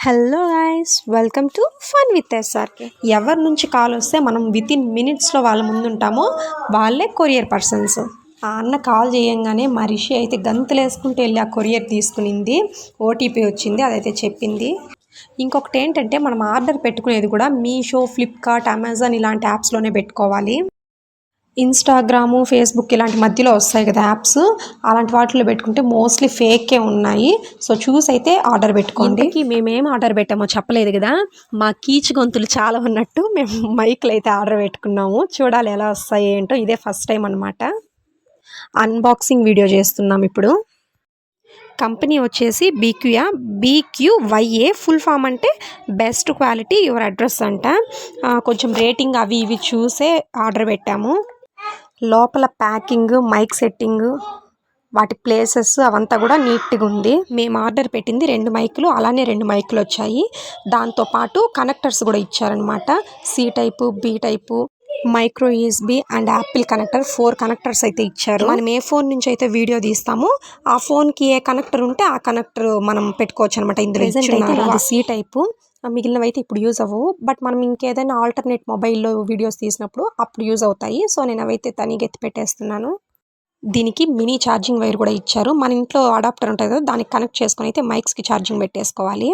Hello guys welcome to fun with SRK ఎవరి నుంచి call వస్తే మనం విత్ ఇన్ మినిట్స్లో వాళ్ళ ముందుంటామో వాళ్ళే కొరియర్ పర్సన్స్ ఆ అన్న కాల్ చేయంగానే మా రిషి అయితే గంతులేసుకుంటూ వెళ్ళి ఆ కొరియర్ తీసుకునింది. ఓటీపీ వచ్చింది అదైతే చెప్పింది. ఇంకొకటి ఏంటంటే మనం ఆర్డర్ పెట్టుకునేది కూడా మీషో ఫ్లిప్కార్ట్ అమెజాన్ ఇలాంటి యాప్స్లోనే పెట్టుకోవాలి. ఇన్స్టాగ్రాము ఫేస్బుక్ ఇలాంటి మధ్యలో వస్తాయి కదా యాప్స్. అలాంటి వాటిలో పెట్టుకుంటే మోస్ట్లీ ఫేకే ఉన్నాయి. సో చూసి అయితే ఆర్డర్ పెట్టుకోండి. మేమేం ఆర్డర్ పెట్టామో చెప్పలేదు కదా. మా కీచు గొంతులు చాలా ఉన్నట్టు మేము మైక్లు అయితే ఆర్డర్ పెట్టుకున్నాము. చూడాలి ఎలా వస్తాయి ఏంటో. ఇదే ఫస్ట్ టైం అనమాట అన్బాక్సింగ్ వీడియో చేస్తున్నాం ఇప్పుడు. కంపెనీ వచ్చేసి బీక్యూయా? బీక్యూవైఏ ఫుల్ ఫామ్ అంటే బెస్ట్ క్వాలిటీ యువర్ అడ్రస్ అంట. కొంచెం రేటింగ్ అవి ఇవి చూసే ఆర్డర్ పెట్టాము. లోపల ప్యాకింగ్ మైక్ సెట్టింగ్ వాటి ప్లేసెస్ అవంతా కూడా నీట్గా ఉంది. మేము ఆర్డర్ పెట్టింది రెండు మైకులు అలానే రెండు మైకులు వచ్చాయి. దాంతోపాటు కనెక్టర్స్ కూడా ఇచ్చారనమాట C type B type micro USB and Apple connector. Four connectors అయితే ఇచ్చారు. మనం ఏ ఫోన్ నుంచి అయితే వీడియో తీస్తామో ఆ ఫోన్కి ఏ కనెక్టర్ ఉంటే ఆ కనెక్టర్ మనం పెట్టుకోవచ్చు అనమాట ఇందులో సి టైపు. మిగిలినవి అయితే ఇప్పుడు యూజ్ అవ్వవు. బట్ మనం ఇంకేదైనా ఆల్టర్నేట్ మొబైల్లో వీడియోస్ తీసినప్పుడు అప్పుడు యూజ్ అవుతాయి. సో నేను అవైతే తనీగా ఎత్తి పెట్టేస్తున్నాను. దీనికి మినీ ఛార్జింగ్ వైర్ కూడా ఇచ్చారు. మన ఇంట్లో అడాప్టర్ ఉంటుంది కదా దానికి కనెక్ట్ చేసుకొని అయితే మైక్స్కి ఛార్జింగ్ పెట్టేసుకోవాలి.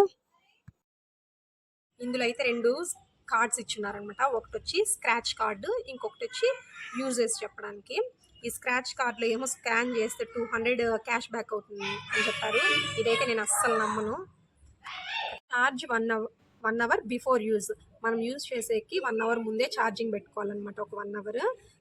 ఇందులో అయితే రెండు కార్డ్స్ ఇచ్చున్నారనమాట ఒకటి వచ్చి స్క్రాచ్ కార్డు ఇంకొకటి వచ్చి యూజెస్ చెప్పడానికి. ఈ స్క్రాచ్ కార్డులో ఏమో స్కాన్ చేస్తే టూ హండ్రెడ్ క్యాష్ బ్యాక్ అవుతుంది అని చెప్పారు. ఇదైతే నేను అస్సలు నమ్మను. Charge one hour one hour before use మనం యూజ్ చేసేకి వన్ అవర్ ముందే ఛార్జింగ్ పెట్టుకోవాలన్నమాట. ఒక వన్ అవర్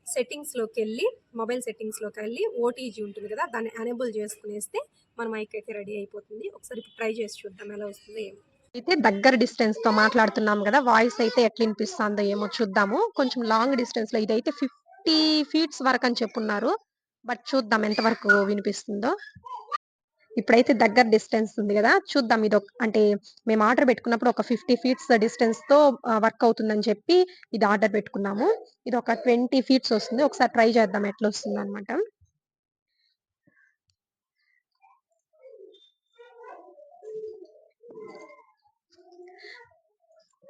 సెట్టింగ్స్లోకి వెళ్ళి మొబైల్ సెట్టింగ్స్లోకి వెళ్ళి ఓటీజీ ఉంటుంది కదా దాన్ని ఎనేబుల్ చేసుకునేస్తే మన మైక్ అయితే రెడీ అయిపోతుంది. ఒకసారి ఇప్పుడు ట్రై చేసి చూద్దాం ఎలా వస్తుంది అయితే దగ్గర డిస్టెన్స్తో మాట్లాడుతున్నాం కదా వాయిస్ అయితే ఎట్లా వినిపిస్తుందో ఏమో చూద్దాము. కొంచెం లాంగ్ డిస్టెన్స్లో ఇదైతే ఫిఫ్టీ ఫీట్స్ వరకు అని చెప్పున్నారు. బట్ చూద్దాం ఎంత వరకు వినిపిస్తుందో. ఇప్పుడైతే దగ్గర డిస్టెన్స్ ఉంది కదా చూద్దాం ఇది ఒక- అంటే మేము ఆర్డర్ పెట్టుకున్నప్పుడు ఒక ఫిఫ్టీ ఫీట్స్ డిస్టెన్స్తో వర్క్ అవుతుందని చెప్పి ఇది ఆర్డర్ పెట్టుకున్నాము. ఇది ఒక ట్వంటీ ఫీట్స్ వస్తుంది. ఒకసారి ట్రై చేద్దాం ఎట్లా వస్తుంది అనమాట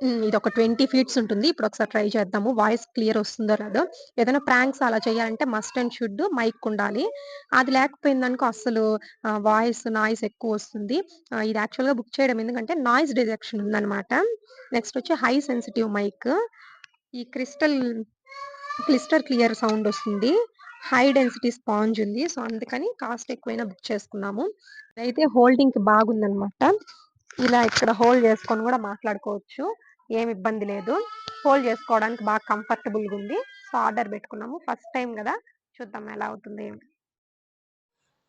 ఇది ఒక ట్వంటీ ఫీట్స్ ఉంటుంది. ఇప్పుడు ఒకసారి ట్రై చేద్దాము. వాయిస్ క్లియర్ వస్తుందో రాదో. ఏదైనా ప్రాంక్స్ అలా చేయాలంటే మస్ట్ అండ్ షుడ్ మైక్ ఉండాలి. అది లేకపోయిందనుకో అసలు వాయిస్ నాయిస్ ఎక్కువ వస్తుంది. ఇది యాక్చువల్గా బుక్ చేయడం. ఎందుకంటే నాయిస్ డిజెక్షన్ ఉందన్నమాట. నెక్స్ట్ వచ్చి హై సెన్సిటివ్ మైక్. ఈ క్రిస్టల్ క్లిస్టర్ క్లియర్ సౌండ్ వస్తుంది. హై డెన్సిటీ స్పాంజ్ ఉంది. సో అందుకని కాస్ట్ ఎక్కువైనా బుక్ చేసుకున్నాము. అయితే హోల్డింగ్కి ఇలా ఇక్కడ హోల్డ్ చేసుకొని కూడా మాట్లాడుకోవచ్చు. ఏమి ఇబ్బంది లేదు. హోల్డ్ చేసుకోవడానికి బాగా కంఫర్టబుల్గా ఉంది. సో ఆర్డర్ పెట్టుకున్నాము. ఫస్ట్ టైం కదా. చూద్దాం ఎలా అవుతుంది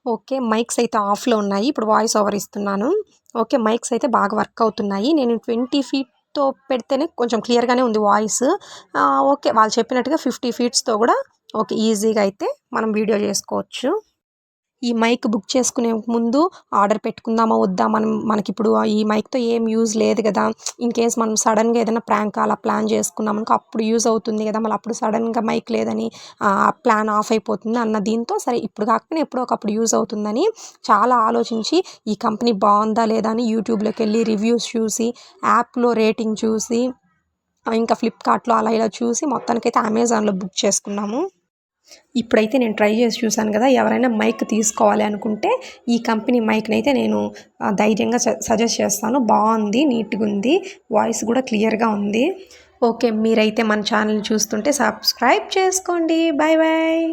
ఓకే. మైక్స్ అయితే ఆఫ్లో ఉన్నాయి. ఇప్పుడు వాయిస్ ఓవర్ ఇస్తున్నాను. ఓకే. మైక్స్ అయితే బాగా వర్క్ అవుతున్నాయి. నేను ట్వంటీ ఫీట్తో పెడితేనే కొంచెం క్లియర్గానే ఉంది వాయిస్. ఓకే. వాళ్ళు చెప్పినట్టుగా ఫిఫ్టీ ఫీట్స్తో కూడా ఓకే ఈజీగా అయితే మనం వీడియో చేసుకోవచ్చు. ఈ మైక్ బుక్ చేసుకునే ముందు ఆర్డర్ పెట్టుకుందామా వద్దా? మనం మనకి ఇప్పుడు ఈ మైక్తో ఏం యూజ్ లేదు కదా. ఇన్ కేస్ మనం సడన్గా ఏదైనా ప్రాంక్ అలా ప్లాన్ చేసుకున్నాం అనుకో అప్పుడు యూజ్ అవుతుంది కదా. మళ్ళీ అప్పుడు సడన్గా మైక్ లేదని ప్లాన్ ఆఫ్ అయిపోతుంది అన్న దీంతో సరే ఇప్పుడు కాకపోయినా ఎప్పుడో ఒకప్పుడు యూజ్ అవుతుందని చాలా ఆలోచించి ఈ కంపెనీ బాగుందా లేదా అని యూట్యూబ్లోకి వెళ్ళి రివ్యూస్ చూసి యాప్లో రేటింగ్ చూసి ఇంకా ఫ్లిప్కార్ట్లో అలా ఇలా చూసి మొత్తానికైతే అమెజాన్లో బుక్ చేసుకున్నాము. ఇప్పుడైతే నేను ట్రై చేసి చూశాను కదా ఎవరైనా మైక్ తీసుకోవాలి అనుకుంటే ఈ కంపెనీ మైక్ని అయితే నేను ధైర్యంగా సజెస్ట్ చేస్తాను. బాగుంది నీట్గా ఉంది వాయిస్ కూడా క్లియర్గా ఉంది. ఓకే మీరైతే మన ఛానల్ చూస్తుంటే సబ్స్క్రైబ్ చేసుకోండి. Bye bye